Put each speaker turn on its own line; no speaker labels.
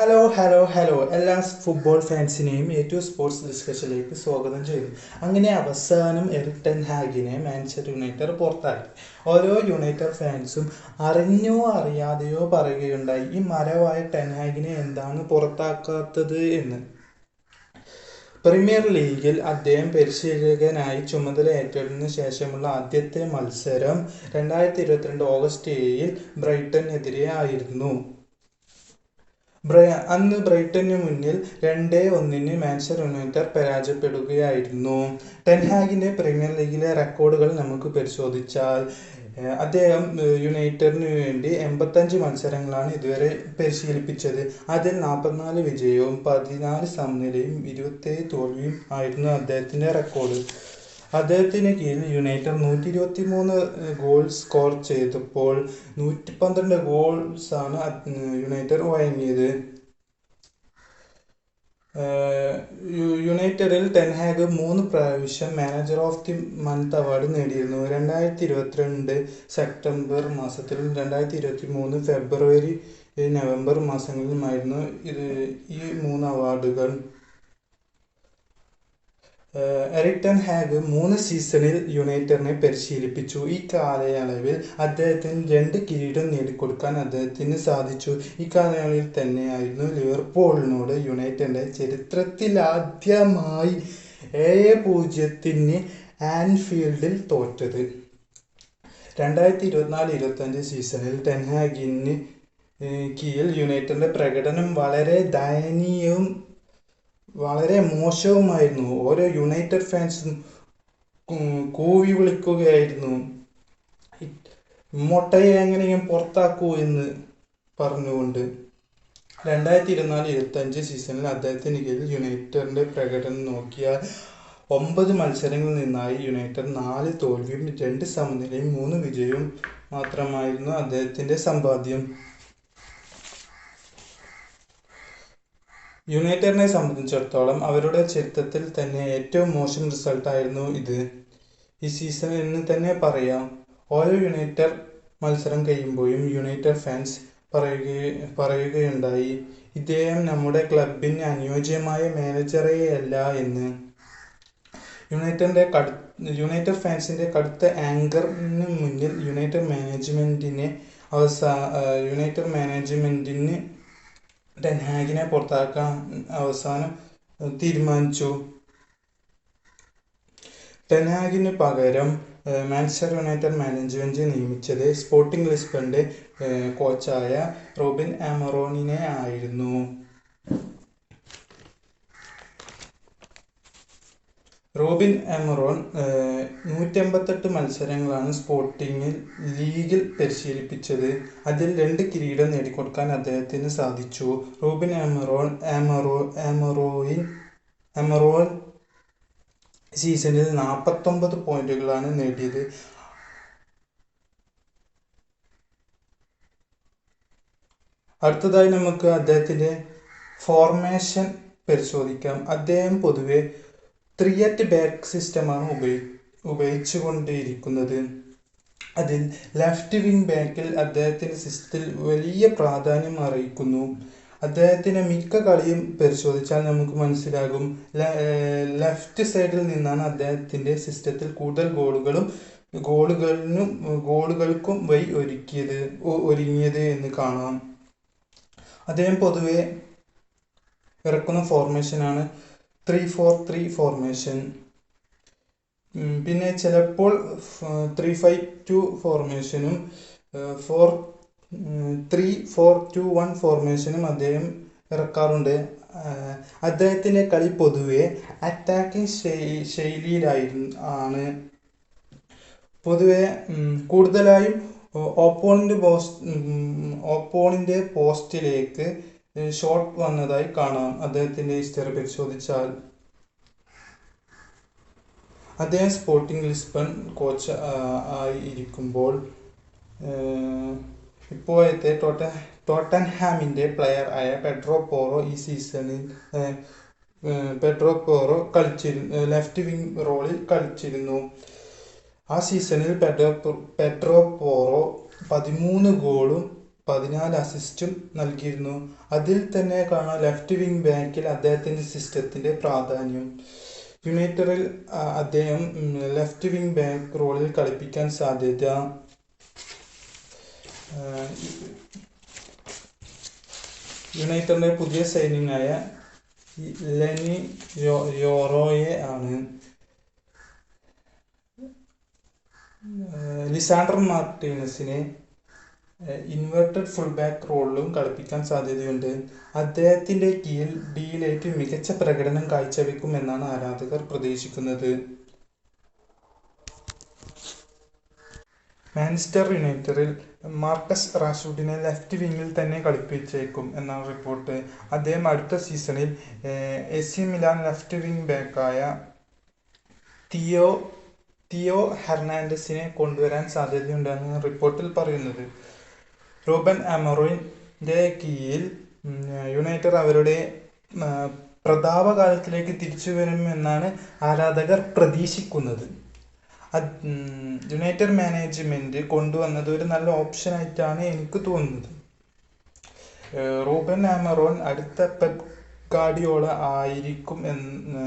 Hello hello hello എല്ലാ football ഫാൻസിനെയും ഏറ്റവും സ്പോർട്സ് ഡിസ്കഷനിലേക്ക് സ്വാഗതം ചെയ്യുന്നു. അങ്ങനെ അവസാനം എറിട്ടൻ ടെൻ ഹാഗിനെ മാഞ്ചസ്റ്റർ യുണൈറ്റഡ് പുറത്താക്കി. ഓരോ യുണൈറ്റഡ് ഫാൻസും അറിഞ്ഞോ അറിയാതെയോ പറയുകയുണ്ടായി ഈ മരവായ ടെൻ ഹാഗിനെ എന്താണ് പുറത്താക്കാത്തത് എന്ന്? പ്രീമിയർ ലീഗിൽ അദ്ദേഹം പരിശീലകനായി ചുമതല ഏറ്റെടുത്തതിന് ശേഷമുള്ള ആദ്യത്തെ മത്സരം രണ്ടായിരത്തി ഇരുപത്തിരണ്ട് ഓഗസ്റ്റ് ഏഴിൽ ബ്രൈറ്റനെതിരെ ആയിരുന്നു. അന്ന് ബ്രൈറ്റന് മുന്നിൽ രണ്ടേ ഒന്നിന് മാഞ്ചസ്റ്റർ യുണൈറ്റഡ് പരാജയപ്പെടുകയായിരുന്നു. ടെൻഹാഗിന്റെ പ്രീമിയർ ലീഗിലെ റെക്കോർഡുകൾ നമുക്ക് പരിശോധിച്ചാൽ അദ്ദേഹം യുണൈറ്റഡിന് വേണ്ടി എൺപത്തഞ്ച് മത്സരങ്ങളാണ് ഇതുവരെ പരിശീലിപ്പിച്ചത്. അതിൽ നാൽപ്പത്തിനാല് വിജയവും പതിനാല് സമനിലയും ഇരുപത്തേഴ് തോൽവിയും ആയിരുന്നു അദ്ദേഹത്തിന്റെ റെക്കോർഡ്. അദ്ദേഹത്തിന് കീഴിൽ യുണൈറ്റഡ് നൂറ്റി ഇരുപത്തി മൂന്ന് ഗോൾ സ്കോർ ചെയ്തപ്പോൾ നൂറ്റി പന്ത്രണ്ട് ഗോൾസ് ആണ് യുണൈറ്റഡ് വഴങ്ങിയത്. യുണൈറ്റഡിൽ ടെൻഹാഗ് മൂന്ന് പ്രാവശ്യം manager of the month award നേടിയിരുന്നു. രണ്ടായിരത്തി ഇരുപത്തിരണ്ട് സെപ്റ്റംബർ മാസത്തിലും രണ്ടായിരത്തി ഇരുപത്തി മൂന്ന് ഫെബ്രുവരി നവംബർ മാസങ്ങളിലുമായിരുന്നു ഇത് ഈ മൂന്ന് അവാർഡുകൾ. ഏഹ് എറിക് ടെൻ ഹാഗ് മൂന്ന് സീസണിൽ യുണൈറ്റഡിനെ പരിശീലിപ്പിച്ചു. ഈ കാലയളവിൽ അദ്ദേഹത്തിന് രണ്ട് കിരീടം നേടിക്കൊടുക്കാൻ അദ്ദേഹത്തിന് സാധിച്ചു. ഈ കാലയളവിൽ തന്നെയായിരുന്നു ലിവർപൂളിനോട് യുണൈറ്റഡിന്റെ ചരിത്രത്തിലാദ്യമായി ഏഴ് പൂജ്യത്തിന് ആൻഫീൽഡിൽ തോറ്റത്. രണ്ടായിരത്തി ഇരുപത്തിനാല് ഇരുപത്തഞ്ച് സീസണിൽ ടെൻഹാഗിന് കീഴിൽ യുണൈറ്റഡിന്റെ പ്രകടനം വളരെ ദയനീയവും വളരെ മോശവുമായിരുന്നു. ഓരോ യുണൈറ്റഡ് ഫാൻസും കൂവി വിളിക്കുകയായിരുന്നു. മൊട്ടയെ എങ്ങനെയും പുറത്താക്കൂ എന്ന് പറഞ്ഞുകൊണ്ട് രണ്ടായിരത്തി ഇരുപത്തിനാല് ഇരുപത്തഞ്ച് സീസണിൽ അദ്ദേഹത്തിന് കീഴിൽ യുണൈറ്റഡിന്റെ പ്രകടനം നോക്കിയാൽ ഒമ്പത് മത്സരങ്ങളിൽ നിന്നായി യുണൈറ്റഡ് നാല് തോൽവിയും രണ്ട് സമനിലയും മൂന്ന് വിജയവും മാത്രമായിരുന്നു അദ്ദേഹത്തിന്റെ സമ്പാദ്യം. യുണൈറ്റഡിനെ സംബന്ധിച്ചിടത്തോളം അവരുടെ ചരിത്രത്തിൽ തന്നെ ഏറ്റവും മോശം റിസൾട്ടായിരുന്നു ഇത്. ഈ സീസൺ എന്ന് തന്നെ പറയാം. ഓരോ യുണൈറ്റഡ് മത്സരം കഴിയുമ്പോഴും യുണൈറ്റഡ് ഫാൻസ് പറയുക പറയുകയുണ്ടായി. ഇദ്ദേഹം നമ്മുടെ ക്ലബിന് അനുയോജ്യമായ മാനേജറേയല്ല എന്ന്. യുണൈറ്റഡിന്റെ കടു യുണൈറ്റഡ് ഫാൻസിന്റെ കടുത്ത ആങ്കറിന് മുന്നിൽ യുണൈറ്റഡ് മാനേജ്മെന്റിനെ അവസാ യുണൈറ്റഡ് യുണൈറ്റഡ് മാനേജ്മെന്റിന് ടെൻഹാഗിനെ പുറത്താക്കാൻ അവസാനം തീരുമാനിച്ചു. ടെൻഹാഗിന് പകരം മാഞ്ചസ്റ്റർ യുണൈറ്റഡ് മാനേജ്മെന്റ് നിയമിച്ചത് സ്പോർട്ടിംഗ് ലിസ്ബണിന്റെ കോച്ചായ റോബിൻ ആമറോണിനെ ആയിരുന്നു. റോബിൻ ആമറോൺ നൂറ്റി എൺപത്തെട്ട് മത്സരങ്ങളാണ് സ്പോർട്ടിങ്ങിൽ ലീഗിൽ പരിശീലിപ്പിച്ചത്. അതിൽ രണ്ട് കിരീടം നേടിക്കൊടുക്കാൻ അദ്ദേഹത്തിന് സാധിച്ചു. റോബിൻ ആമറോൺ ആമറോ ആമറോയിൻ എമറോൺ സീസണിൽ നാൽപ്പത്തൊമ്പത് പോയിന്റുകളാണ് നേടിയത്. അടുത്തതായി നമുക്ക് അദ്ദേഹത്തിന്റെ ഫോർമേഷൻ പരിശോധിക്കാം. അദ്ദേഹം പൊതുവെ ത്രീ അറ്റ് ബാക്ക് സിസ്റ്റമാണ് ഉപയോഗി ഉപയോഗിച്ചു ഉപയോഗിച്ചുകൊണ്ടിരിക്കുന്നത്. അതിൽ ലെഫ്റ്റ് വിങ് ബാക്കിൽ അദ്ദേഹത്തിന്റെ സിസ്റ്റത്തിൽ വലിയ പ്രാധാന്യം അറിയിക്കുന്നു. അദ്ദേഹത്തിന്റെ മിക്ക കളിയും പരിശോധിച്ചാൽ നമുക്ക് മനസ്സിലാകും ലെഫ്റ്റ് സൈഡിൽ നിന്നാണ് അദ്ദേഹത്തിന്റെ സിസ്റ്റത്തിൽ കൂടുതൽ ഗോളുകളും ഗോളുകളിനും ഗോളുകൾക്കും വഴി ഒരുക്കിയത് ഒരുങ്ങിയത് എന്ന് കാണാം. അദ്ദേഹം പൊതുവെ ഇറക്കുന്ന ഫോർമേഷനാണ് ത്രീ ഫോർ ത്രീ ഫോർമേഷൻ പിന്നെ ചിലപ്പോൾ three five two ഫോർമേഷനും four three four two one ഫോർമേഷനും അദ്ദേഹം ഇറക്കാറുണ്ട്. അദ്ദേഹത്തിന്റെ കളി പൊതുവെ അറ്റാക്കിംഗ് ശൈലിയിലായിരുന്നു ആണ്. പൊതുവെ കൂടുതലായും ഓപ്പോണിന്റെ പോസ്റ്റ് ഓപ്പോണിന്റെ പോസ്റ്റിലേക്ക് ഷോട്ട് വന്നതായി കാണാം. അദ്ദേഹത്തിന്റെ ഹിസ്റ്ററി പരിശോധിച്ചാൽ. അദ്ദേഹം സ്പോർട്ടിംഗ് ലിസ്ബൺ കോച്ച് ആയി ഇരിക്കുമ്പോൾ ഇപ്പോഴത്തെ ടോട്ട ടോട്ടൻഹാമിന്റെ പ്ലെയർ ആയ പെഡ്രോ പോറോ ഈ സീസണിൽ പെഡ്രോ പോറോ കളിച്ചിരുന്നു ലെഫ്റ്റ് വിങ് റോളിൽ കളിച്ചിരുന്നു. ആ സീസണിൽ പെഡ്രോ പെഡ്രോ പോറോ പതിമൂന്ന് ഗോളും പതിനാല് അസിസ്റ്റും നൽകിയിരുന്നു. അതിൽ തന്നെ കാണാം ലെഫ്റ്റ് വിങ് ബാക്കിൽ അദ്ദേഹത്തിന്റെ സിസ്റ്റത്തിന്റെ പ്രാധാന്യം. യുണൈറ്റഡിൽ ആ, അദ്ദേഹം ലെഫ്റ്റ് വിങ് ബാക്ക് റോളിൽ കളിപ്പിക്കാൻ സാധ്യത യുണൈറ്ററിന്റെ പുതിയ സൈനിങ് ആയ ലെനി യോറോയെ ആണ്. ലിസാണ്ടർ മാർട്ടീനസിനെ ഇൻവെർട്ടഡ് ഫുൾ ബാക്ക് റോളിലും കളിപ്പിക്കാൻ സാധ്യതയുണ്ട്. അദ്ദേഹത്തിന്റെ കീഴിൽ ഡിയിലേക്ക് മികച്ച പ്രകടനം കാഴ്ചവെക്കുമെന്നാണ് ആരാധകർ പ്രതീക്ഷിക്കുന്നത്. മാഞ്ചസ്റ്റർ യുണൈറ്റഡിൽ മാർക്കസ് റാഷ്വുഡിനെ ലെഫ്റ്റ് വിങ്ങിൽ തന്നെ കളിപ്പിച്ചേക്കും എന്നാണ് റിപ്പോർട്ട്. അദ്ദേഹം അടുത്ത സീസണിൽ A C Milan left wing ബാക്കായ Theo Theo ഹെർണാൻഡസിനെ കൊണ്ടുവരാൻ സാധ്യതയുണ്ടെന്ന് റിപ്പോർട്ടിൽ പറയുന്നത്. റൂബൻ അമറോയിന്റെ കീഴിൽ യുണൈറ്റഡ് അവരുടെ പ്രതാപകാലത്തിലേക്ക് തിരിച്ചു വരുമെന്നാണ് ആരാധകർ പ്രതീക്ഷിക്കുന്നത്. യുണൈറ്റഡ് മാനേജ്മെന്റ് കൊണ്ടുവന്നത് ഒരു നല്ല ഓപ്ഷൻ ആയിട്ടാണ് എനിക്ക് തോന്നുന്നത്. റൂബൻ ആമറോൺ അടുത്ത പെപ് ഗാർഡിയോള ആയിരിക്കും എന്ന്